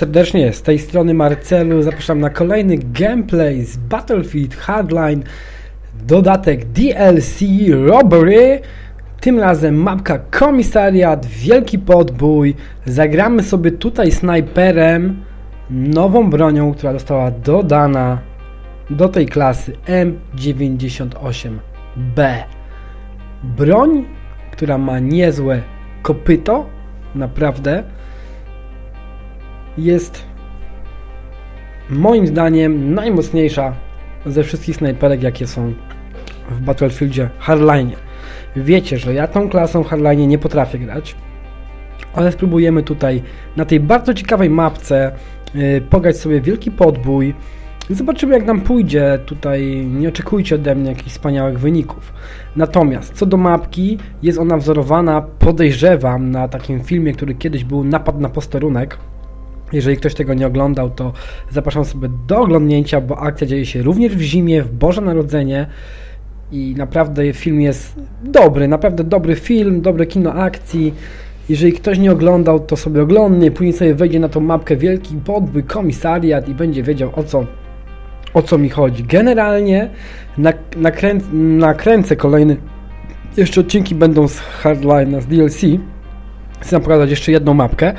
serdecznie, z tej strony Marcelu. Zapraszam na kolejny gameplay z Battlefield Hardline. Dodatek DLC Robbery. Tym razem mapka komisariat, wielki podbój. Zagramy sobie tutaj snajperem, nową bronią, która została dodana do tej klasy M98B. Broń, która ma niezłe kopyto, naprawdę jest moim zdaniem najmocniejsza ze wszystkich snajperek, jakie są w Battlefieldzie Hardline. Wiecie, że ja tą klasą Hardline nie potrafię grać, ale spróbujemy tutaj na tej bardzo ciekawej mapce yy, pograć sobie wielki podbój. Zobaczymy jak nam pójdzie. Tutaj nie oczekujcie ode mnie jakichś wspaniałych wyników. Natomiast co do mapki, jest ona wzorowana, podejrzewam, na takim filmie, który kiedyś był Napad na posterunek. Jeżeli ktoś tego nie oglądał, to zapraszam sobie do oglądnięcia, bo akcja dzieje się również w zimie, w Boże Narodzenie i naprawdę film jest dobry, naprawdę dobry film, dobre kino akcji. Jeżeli ktoś nie oglądał, to sobie oglądnie, później sobie wejdzie na tą mapkę Wielki Podbój, Komisariat i będzie wiedział o co, o co mi chodzi. Generalnie nak nakręc nakręcę kolejny, jeszcze odcinki będą z Hardline, z DLC. Chcę pokazać jeszcze jedną mapkę.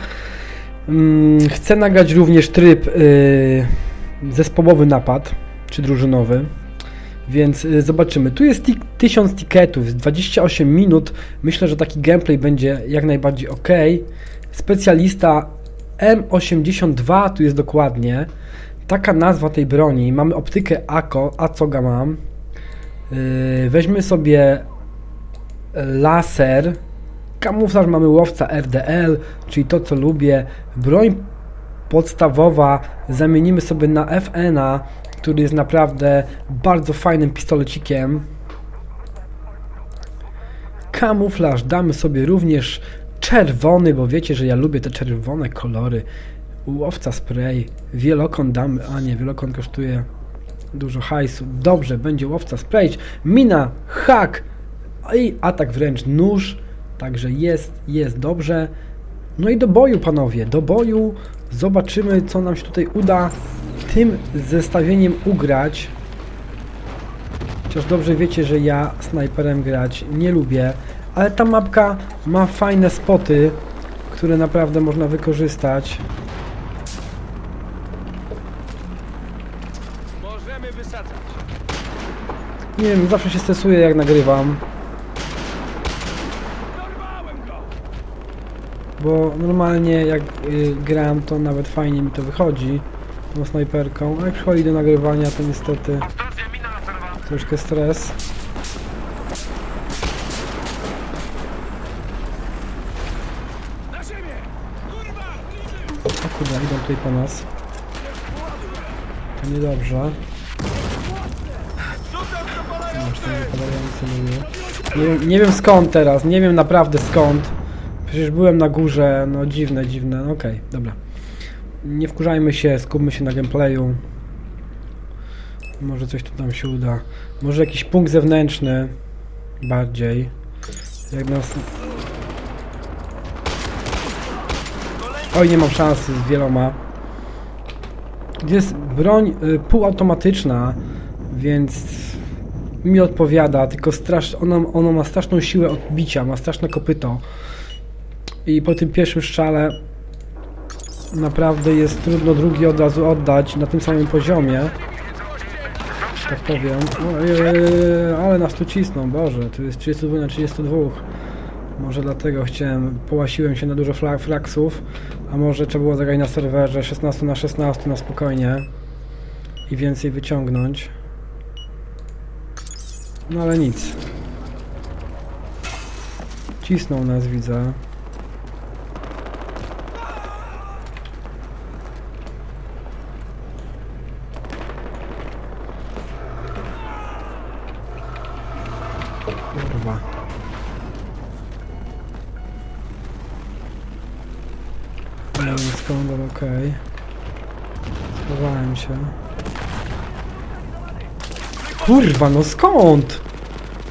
Mm, Chcę nagrać również tryb y, zespołowy napad, czy drużynowy, więc y, zobaczymy. Tu jest tik 1000 tiketów, jest 28 minut. Myślę, że taki gameplay będzie jak najbardziej ok. Specjalista M82, tu jest dokładnie. Taka nazwa tej broni. Mamy optykę ACO, ACOGA mam. Yy, weźmy sobie laser. Kamuflaż mamy łowca RDL, czyli to co lubię. Broń podstawowa zamienimy sobie na FN-a, który jest naprawdę bardzo fajnym pistolecikiem. Kamuflaż damy sobie również czerwony, bo wiecie, że ja lubię te czerwone kolory. Łowca spray, wielokon damy, a nie, wielokon kosztuje dużo hajsu. Dobrze, będzie łowca spray, mina, hak i atak wręcz nóż. Także jest, jest dobrze. No i do boju, panowie, do boju. Zobaczymy, co nam się tutaj uda tym zestawieniem ugrać. Chociaż dobrze wiecie, że ja snajperem grać nie lubię, ale ta mapka ma fajne spoty, które naprawdę można wykorzystać. Możemy wysadzać. Nie wiem, zawsze się stresuję jak nagrywam, Dorwałem go! Bo normalnie jak y, gram, to nawet fajnie mi to wychodzi tą snajperką, a jak przychodzi do nagrywania, to niestety troszkę stres. O kurde, idą tutaj po nas. To niedobrze. Nie nie wiem skąd teraz, nie wiem naprawdę skąd. Przecież byłem na górze, no dziwne, dziwne, no okej, dobra. Nie wkurzajmy się, skupmy się na gameplayu. Może coś tu nam się uda. Może jakiś punkt zewnętrzny bardziej. Jak nas... Oj, nie mam szansy z wieloma. Jest broń y, półautomatyczna, więc mi odpowiada, tylko strasz, ona, ona ma straszną siłę odbicia, ma straszne kopyto. I po tym pierwszym strzale naprawdę jest trudno drugi od razu oddać na tym samym poziomie. Tak powiem. Ojej, ale nas tu cisną, Boże, tu jest 32 na 32. Może dlatego chciałem, połasiłem się na dużo fraksów, a może trzeba było zagrać na serwerze 16 na 16 na spokojnie i więcej wyciągnąć. No ale nic. Cisnął nas, widzę. Kurwa. Nie wiem skąd, ale okej. Schowałem się. Kurwa, no skąd?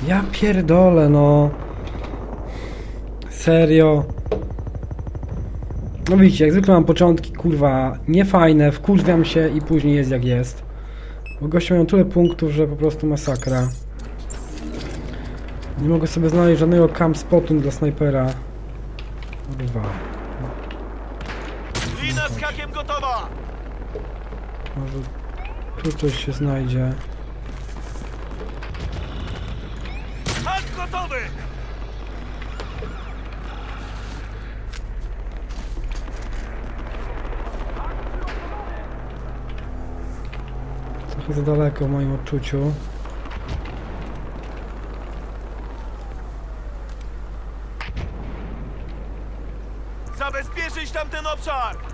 Ja pierdolę, no. Serio. No widzicie, jak zwykle mam początki, kurwa, niefajne, wkurwiam się i później jest jak jest. Bo goście mają tyle punktów, że po prostu masakra. Nie mogę sobie znaleźć żadnego camp spotu dla snajpera. Kurwa. Lina z hakiem gotowa! Może tu coś się znajdzie. Gotowy! Trochę za daleko w moim odczuciu. Zabezpieczyć tamten obszar!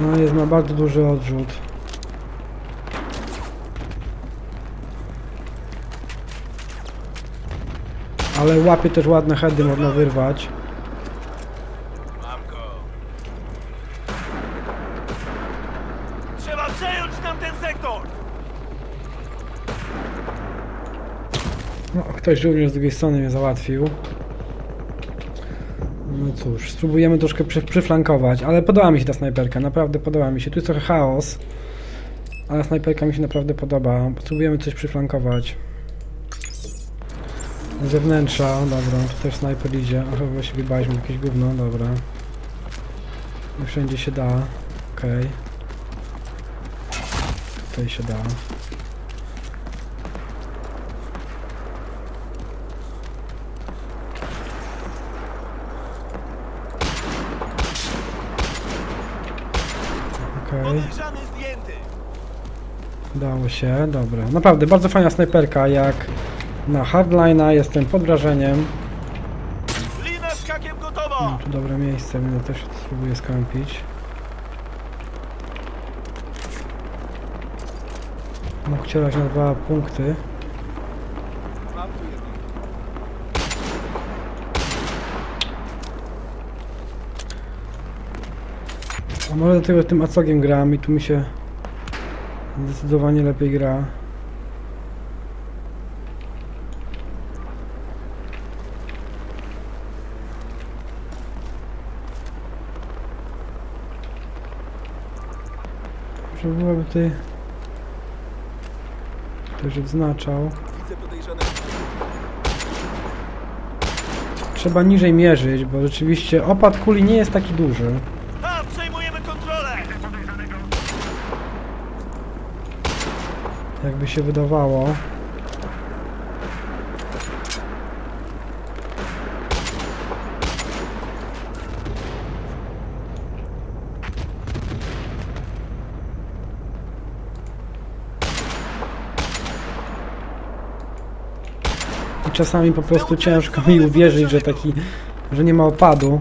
No jest ma bardzo duży odrzut. Ale łapie też ładne heady, można wyrwać. Trzeba przejąć tamten sektor! No, ktoś również z drugiej strony mnie załatwił. No cóż, spróbujemy troszkę przy, przyflankować, ale podoba mi się ta snajperka, naprawdę podoba mi się. Tu jest trochę chaos, ale snajperka mi się naprawdę podoba. Spróbujemy coś przyflankować. Zewnętrza, dobra, tu też snajper idzie. Aha, właściwie baliśmy jakieś gówno, dobra. Wszędzie się da, okej. Tutaj się da. Okej. Podejrzany zdjęty! Udało się, dobra. Naprawdę, bardzo fajna snajperka, jak na hardline'a, jestem pod wrażeniem. Lina z hakiem Mam gotowa! tu dobre miejsce, będę też spróbuję skampić. Mógł cierać na dwa punkty. Mam tu jednego. A może dlatego tym acogiem gram i tu mi się zdecydowanie lepiej gra. Może byłoby tutaj ktoś odznaczał. Trzeba niżej mierzyć, bo rzeczywiście opad kuli nie jest taki duży. Jakby się wydawało. I czasami po prostu ciężko mi uwierzyć, że taki, że nie ma opadu.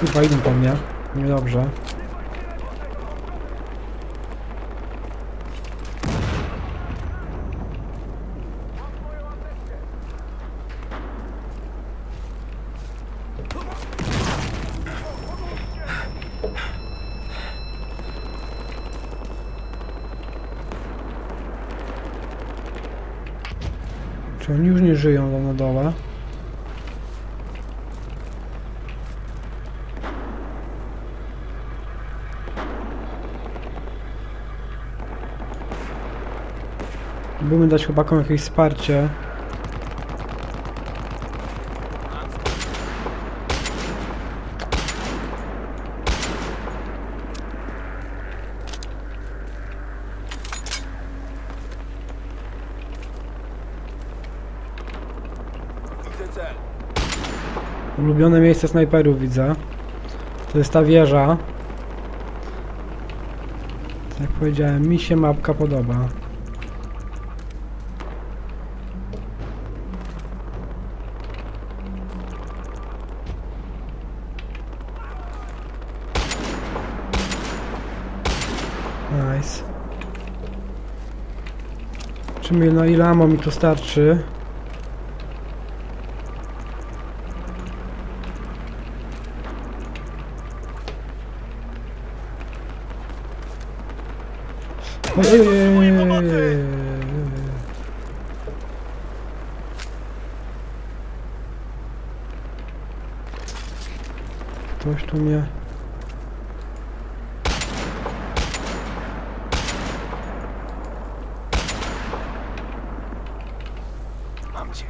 Kurwa, idą po mnie. Niedobrze. Czy oni już nie żyją tam na dole? Próbujmy dać chłopakom jakieś wsparcie. Ulubione miejsce snajperów widzę. To jest ta wieża. Jak powiedziałem, mi się mapka podoba. Czy mi, no ile ammo mi tu starczy? Ktoś tu mnie... Mam cię.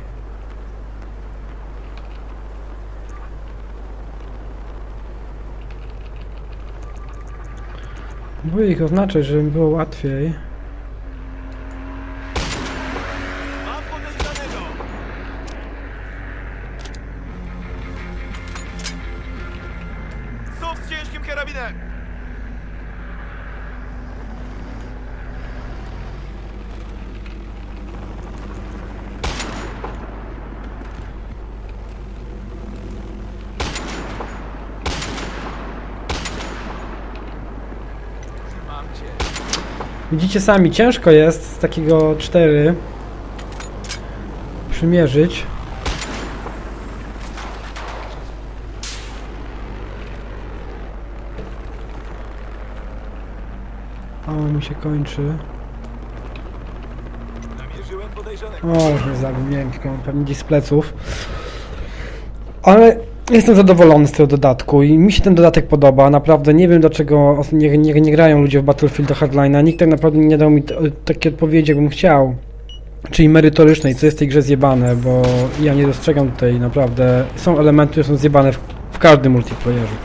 Próbuję ich oznaczyć, żeby było łatwiej. Mam! Sów z ciężkim karabinem! Mam cię. Widzicie sami, ciężko jest z takiego 4 przymierzyć. O, mi się kończy. O, już mnie zabił, nie tylko pewnie gdzieś z pleców. Ale jestem zadowolony z tego dodatku i mi się ten dodatek podoba. Naprawdę nie wiem dlaczego nie, nie, nie grają ludzie w Battlefield Hardline'a. Nikt tak naprawdę nie dał mi takiej odpowiedzi, jakbym chciał. Czyli merytorycznej, co jest w tej grze zjebane, bo ja nie dostrzegam tutaj naprawdę. Są elementy, które są zjebane w, w każdym multiplayerze.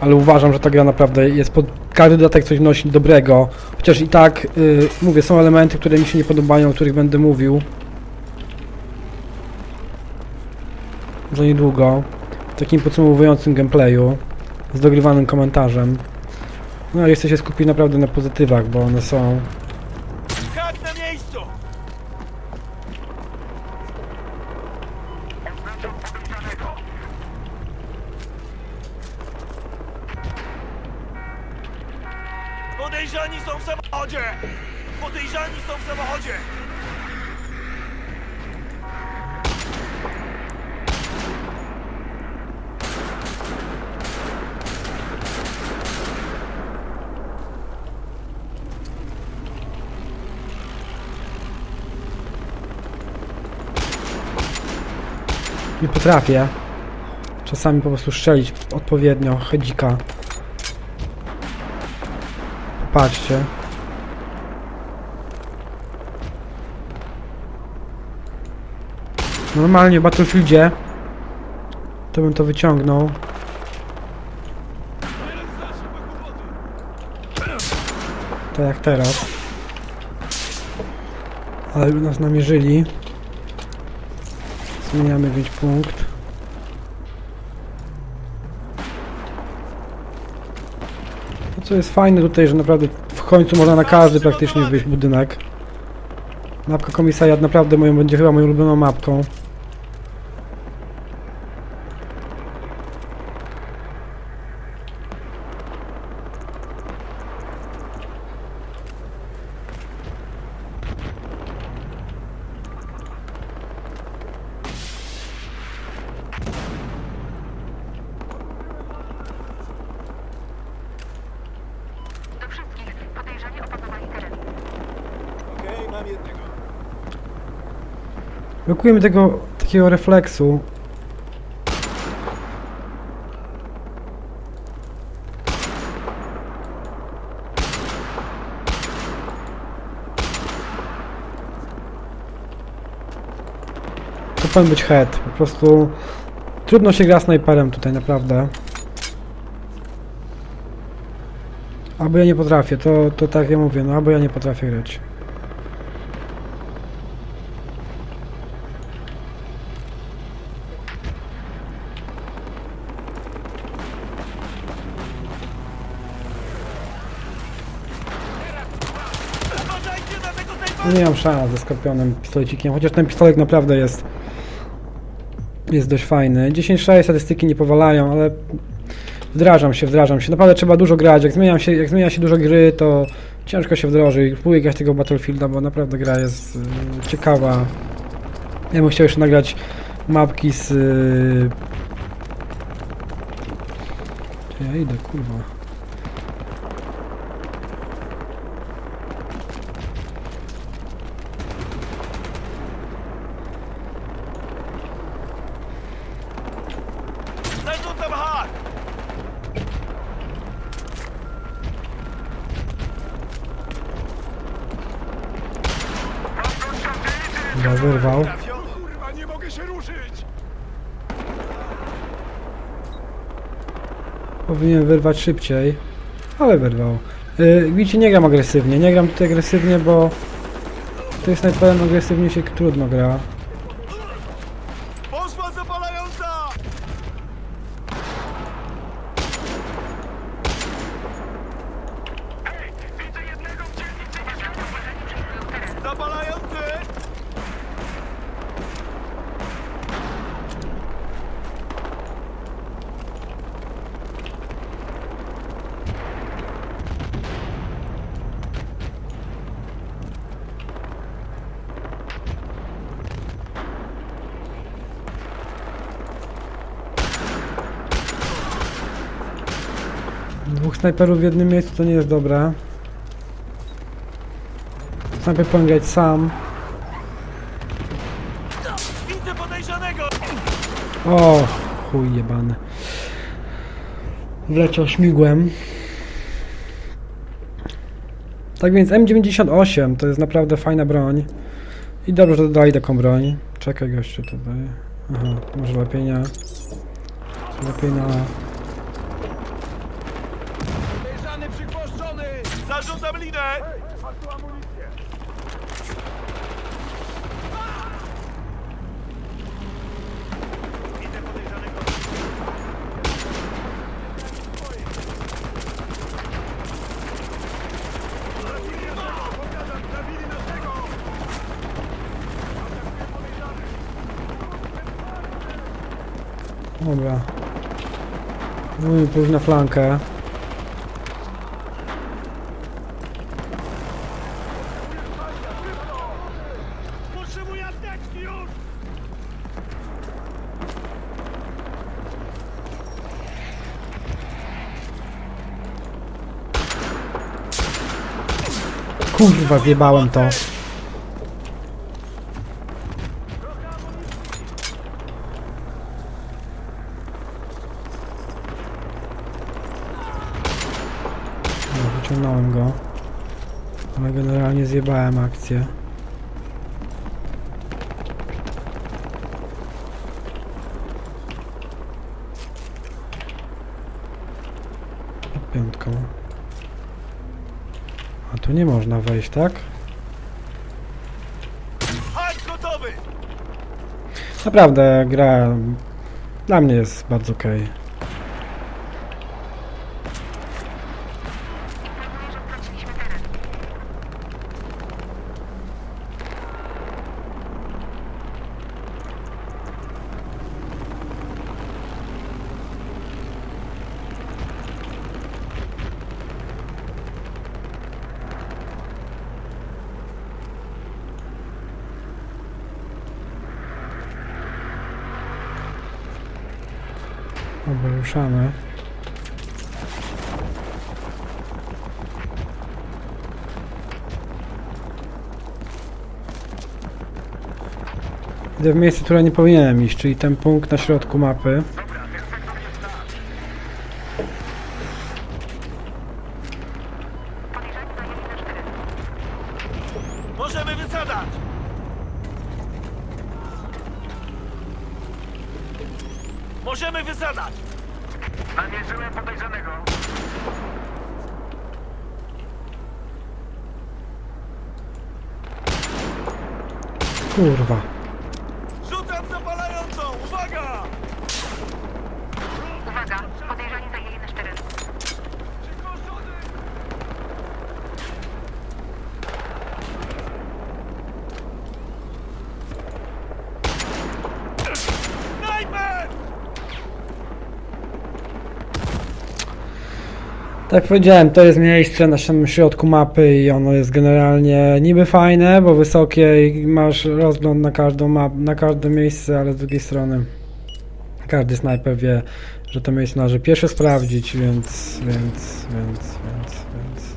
Ale uważam, że ta gra naprawdę jest pod każdy dodatek coś wnosi dobrego. Chociaż i tak, y, mówię, są elementy, które mi się nie podobają, o których będę mówił. Za niedługo. W takim podsumowującym gameplayu. Z dogrywanym komentarzem. No ale chcę się skupić naprawdę na pozytywach, bo one są. Hak na miejscu! Podejrzani są w samochodzie! Podejrzani są w samochodzie! Nie potrafię. Czasami po prostu strzelić odpowiednio hedzika. Popatrzcie. Normalnie w Battlefieldzie to bym to wyciągnął. Tak jak teraz. Ale by nas namierzyli. Zmieniamy więc punkt. No co jest fajne tutaj, że naprawdę w końcu można na każdy praktycznie wyjść budynek. Mapka komisariat naprawdę moją, będzie chyba moją ulubioną mapką. Brakuje tego takiego refleksu. To powinien być head. Po prostu trudno się gra snajperem tutaj, naprawdę. Albo ja nie potrafię, to, to tak ja mówię, no albo ja nie potrafię grać. Uważajcie na tego No snajpera! Nie mam szans ze skorpionem pistolecikiem, chociaż ten pistolet naprawdę jest jest dość fajny. 10-6 statystyki nie powalają, ale Wdrażam się, wdrażam się. Naprawdę trzeba dużo grać. Jak, zmieniam się, jak zmienia się dużo gry, to ciężko się wdroży i próbuję grać tego Battlefielda, bo naprawdę gra jest y, ciekawa. Ja bym chciał jeszcze nagrać mapki z... Y... Ja idę, kurwa? Zarzucam hak! Chyba wyrwał. Kurwa, nie mogę się ruszyć! Powinien wyrwać szybciej, ale wyrwał. Yy, widzicie, nie gram agresywnie. Nie gram tutaj agresywnie, bo to jest najpewniej agresywnie się trudno gra. Poszła zapalająca! Widzę jednego w dzielnicy. Podejrzani przejmują teren. Zapalający! Dwóch snajperów w jednym miejscu to nie jest dobre. Snajper powinien grać sam. Widzę podejrzanego! O, chuj jebany. Wleciał śmigłem. Tak więc M98 to jest naprawdę fajna broń. I dobrze, że dodali taką broń. Czekaj gościu tutaj. Aha, może lepiej nie. Lepiej na... Podejrzany przygłoszczony! Zarzucam linę! Masz tu amunicję! Widzę podejrzanego. Zabili naszego! Dobra. Musimy pójść na flankę. Kurwa, zjebałem to. No, wyciągnąłem go. Ale zjebałem akcję. Pod piątką. A tu nie można wejść, tak? Naprawdę gra dla mnie jest bardzo okej. Informuję, Dobra, ruszamy. Idę w miejsce, które nie powinienem iść, czyli ten punkt na środku mapy. Podejrzani zajęli nasz teren. Możemy wysadzać! Możemy wysadzać! Namierzyłem podejrzanego. Kurwa. Rzucam zapalającą! Uwaga! Uwaga, podejrzani zajęli nasz teren. Przygłoszony! Snajper! Tak jak powiedziałem, to jest miejsce na samym środku mapy i ono jest generalnie niby fajne, bo wysokie i masz rozgląd na każdą map, na każde miejsce, ale z drugiej strony każdy snajper wie, że to miejsce należy pierwsze sprawdzić, więc, więc, więc, więc, więc.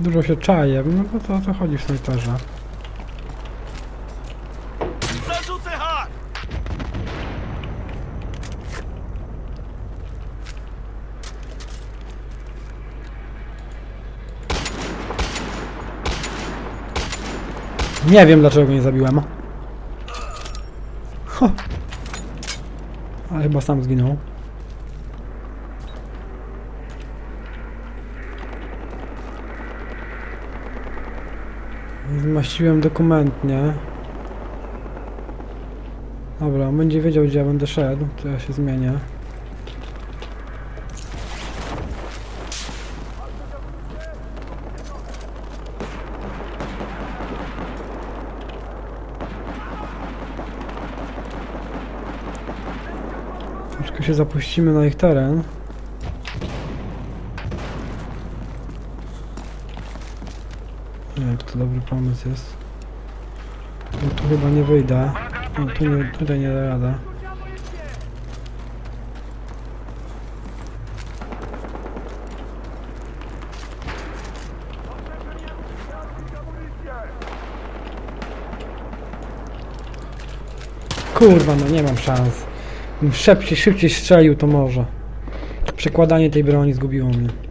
Dużo się czaje, no bo to o to chodzi w snajperze. Zarzucę hak! Nie wiem dlaczego go nie zabiłem. Ho. Ale chyba sam zginął. Zmaściłem dokument, nie? Dobra, on będzie wiedział gdzie ja będę szedł, to ja się zmienię. Troszkę się zapuścimy na ich teren. Nie wiem, czy to dobry pomysł jest. No tu chyba nie wyjdę. No, tu nie, tutaj nie da rada. Kurwa, no nie mam szans. Bym Szybciej, szybciej strzelił to może. Przekładanie tej broni zgubiło mnie.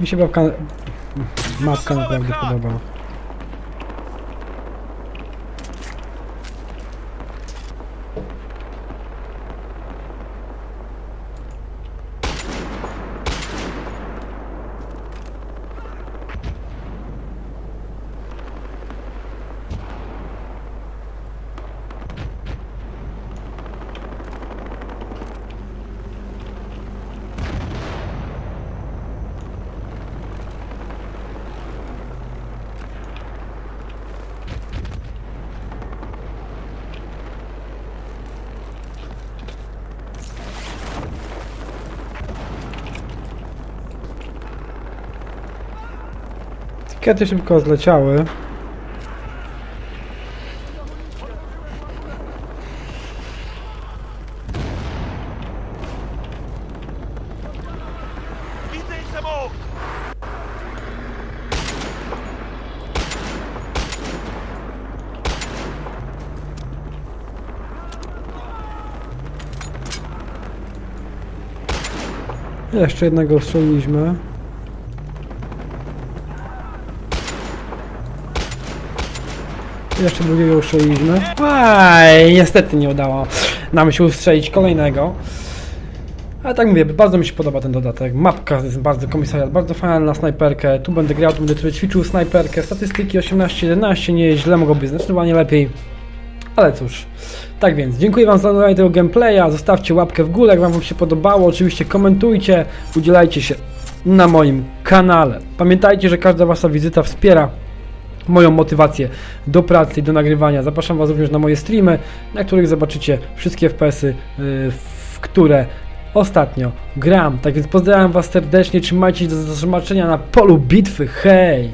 Mi się babka... Mapka naprawdę podoba. Etykiety szybko zleciały. Jeszcze jednego strzeliliśmy. Jeszcze drugiego ustrzeliliśmy. Aj, niestety nie udało nam się ustrzelić kolejnego. Ale tak mówię, bardzo mi się podoba ten dodatek. Mapka jest bardzo komisariat, bardzo fajna na snajperkę. Tu będę grał, tu będę sobie ćwiczył snajperkę. Statystyki 18-11, nie jest źle, mogło być zdecydowanie lepiej. Ale cóż, tak więc, dziękuję Wam za oglądanie tego gameplaya, zostawcie łapkę w górę, jak Wam się podobało, oczywiście komentujcie, udzielajcie się na moim kanale. Pamiętajcie, że każda Wasza wizyta wspiera moją motywację do pracy i do nagrywania. Zapraszam Was również na moje streamy, na których zobaczycie wszystkie FPS-y, yy, w które ostatnio gram. Tak więc pozdrawiam Was serdecznie, trzymajcie się do zobaczenia na polu bitwy, hej!